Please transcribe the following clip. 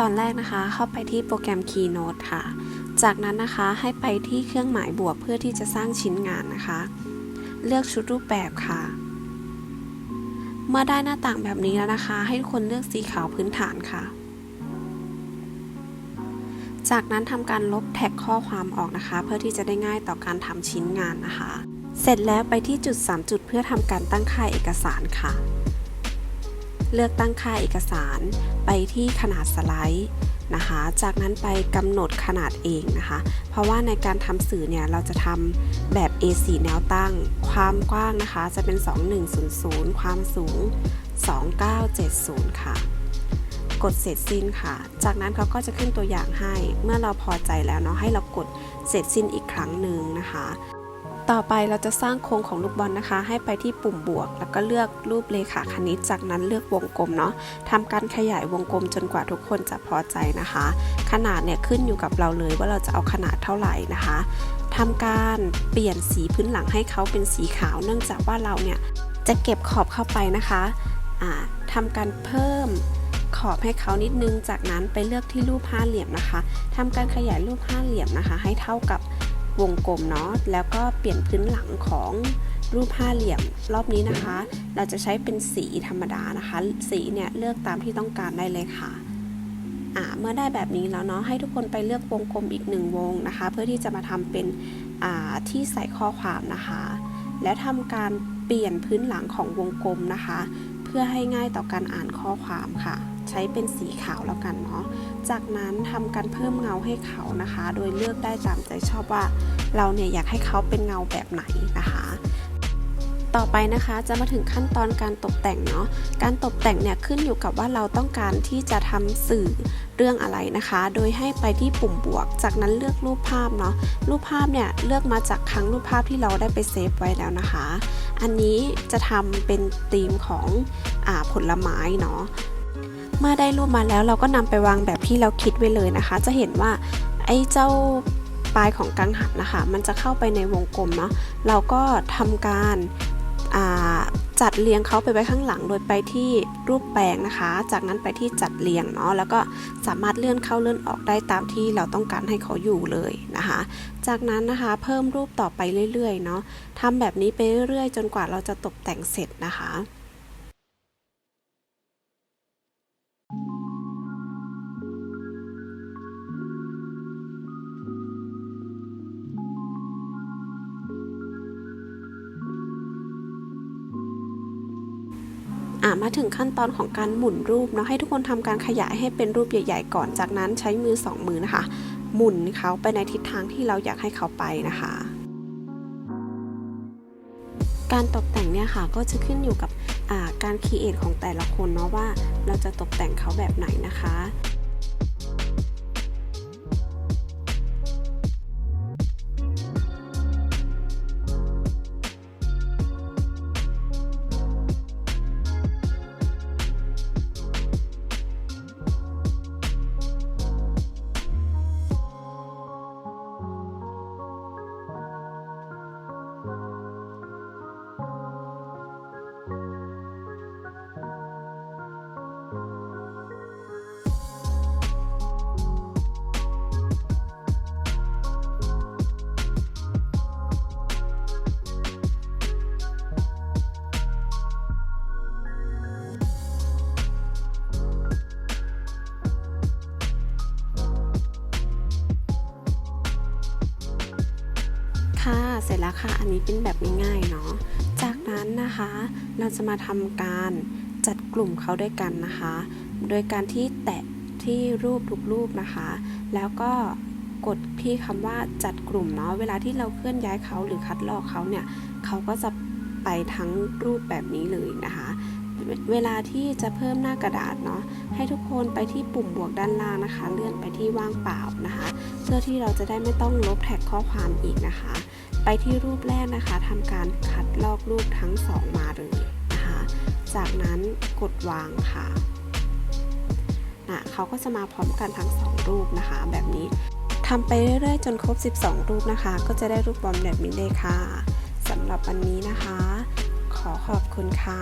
ตอนแรกนะคะ เข้าไปที่โปรแกรม Keynote ค่ะ จากนั้นนะคะให้ไปที่เครื่องหมายบวกเพื่อที่จะสร้างชิ้นงานนะคะ เลือกชุดรูปแบบค่ะ เมื่อได้หน้าต่างแบบนี้แล้วนะคะ ให้ทุกคนเลือกสีขาวพื้นฐานค่ะ จากนั้นทำการลบแท็กข้อความออกนะคะ เพื่อที่จะได้ง่ายต่อการทำชิ้นงานนะคะ เสร็จแล้วไปที่จุด 3 จุดเพื่อทำการตั้งค่าเอกสารค่ะ เลือกตั้งค่าเอกสารไปที่ขนาดสไลด์นะคะ จากนั้นไปกำหนดขนาดเองนะคะ เพราะว่าในการทำสื่อเนี่ยเราจะทำแบบ A4 แนวตั้ง ความกว้างนะคะจะเป็น 2100 ความสูง 2970 ค่ะ กดเสร็จสิ้นค่ะ จากนั้นเขาก็จะขึ้นตัวอย่างให้ เมื่อเราพอใจแล้วเนาะให้เรากดเสร็จสิ้นอีกครั้งหนึ่งนะคะ ต่อไปเราจะสร้างโครงของลูกบอลนะคะ ให้ไปที่ปุ่มบวก แล้วก็เลือกรูปเลขาคณิต จากนั้นเลือกวงกลมเนาะทำการขยายวงกลมจนกว่าทุกคนจะพอใจนะคะ ขนาดเนี่ยขึ้นอยู่กับเราเลยว่าเราจะเอาขนาดเท่าไหร่นะคะทำการเปลี่ยนสีพื้นหลังให้เขาเป็นสีขาว เนื่องจากว่าเราเนี่ยจะเก็บขอบเข้าไปนะคะอ่าทำการเพิ่มขอบให้เขานิดนึง จากนั้นไปเลือกที่รูปห้าเหลี่ยมนะคะทำการขยายรูปห้าเหลี่ยมนะคะ ให้เท่ากับ วงกลมเนาะแล้วก็เปลี่ยนพื้นหลังของรูปห้าเหลี่ยมรอบนี้นะคะ เราจะใช้เป็นสีธรรมดานะคะ สีเนี่ยเลือกตามที่ต้องการได้เลยค่ะอ่าเมื่อได้แบบนี้แล้วเนาะให้ทุกคนไปเลือกวงกลมอีกหนึ่งวงนะคะ เพื่อที่จะมาทำเป็นอ่าที่ใส่ข้อความนะคะ และทำการเปลี่ยนพื้นหลังของวงกลมนะคะ เพื่อให้ง่ายต่อการอ่านข้อความค่ะ ใช้เป็นสีขาวแล้วกันเนาะ จากนั้นทำการเพิ่มเงาให้เขานะคะ โดยเลือกได้ตามใจชอบว่าเราเนี่ยอยากให้เขาเป็นเงาแบบไหนนะคะต่อไปนะคะจะมาถึงขั้นตอนการตกแต่งเนาะการตกแต่งเนี่ยขึ้นอยู่กับว่าเราต้องการที่จะทำสื่อเรื่องอะไรนะคะ โดยให้ไปที่ปุ่มบวก จากนั้นเลือกรูปภาพเนาะรูปภาพเนี่ยเลือกมาจากครั้งรูปภาพที่เราได้ไปเซฟไว้แล้วนะคะ อันนี้จะทำเป็นธีมของอผลไม้เนาะ เมื่อได้รูปมาแล้วเราก็นำไปวางแบบที่เราคิดไว้เลยนะคะ จะเห็นว่าไอ้เจ้าปลายของกังหันนะคะ มันจะเข้าไปในวงกลมเนาะเราก็ทำการจัดเรียงเขาไปไว้ข้างหลังโดยไปที่รูปแปลงนะคะ จากนั้นไปที่จัดเรียงเนาะแล้วก็สามารถเลื่อนเข้าเลื่อนออกได้ตามที่เราต้องการให้เขาอยู่เลยนะคะ จากนั้นนะคะเพิ่มรูปต่อไปเรื่อยๆเนาะทำแบบนี้ไปเรื่อยๆ จนกว่าเราจะตกแต่งเสร็จนะคะ อ่ามาถึงขั้นตอนของการหมุนรูปเนาะให้ทุกคนทำการขยายให้เป็นรูปใหญ่ ๆ ก่อนจากนั้นใช้มือสองมือนะคะ หมุนเขาไปในทิศทางที่เราอยากให้เขาไปนะคะ การตกแต่งเนี่ยค่ะก็จะขึ้นอยู่กับการคีเอทของแต่ละคนเนาะว่าเราจะตกแต่งเขาแบบไหนนะคะ ค่ะ เสร็จแล้วค่ะ อันนี้เป็นแบบง่ายๆเนาะ จากนั้นนะคะ เราจะมาทำการจัดกลุ่มเขาด้วยกันนะคะ โดยการที่แตะที่รูปทุกรูปนะคะ แล้วก็กดที่คำว่าจัดกลุ่มเนาะ เวลาที่เราเคลื่อนย้ายเขาหรือคัดลอกเขาเนี่ย เขาก็จะไปทั้งรูปแบบนี้เลยนะคะ เวลาที่จะเพิ่มหน้ากระดาษเนาะ ให้ทุกคนไปที่ปุ่มบวกด้านล่างนะคะ เลื่อนไปที่ว่างเปล่านะคะ เพื่อที่เราจะได้ไม่ต้องลบแท็กข้อความอีกนะคะ ไปที่รูปแรกนะคะทำการคัดลอกรูปทั้งสองมาเลยนะคะ จากนั้นกดวางค่ะนะเขาก็จะมาพร้อมกันทั้งสองรูปนะคะ แบบนี้ทำไปเรื่อยๆ จนครบ 12 รูปนะคะ ก็จะได้รูปบอลแบบนี้เลยค่ะสำหรับวันนี้นะคะ ขอขอบคุณค่ะ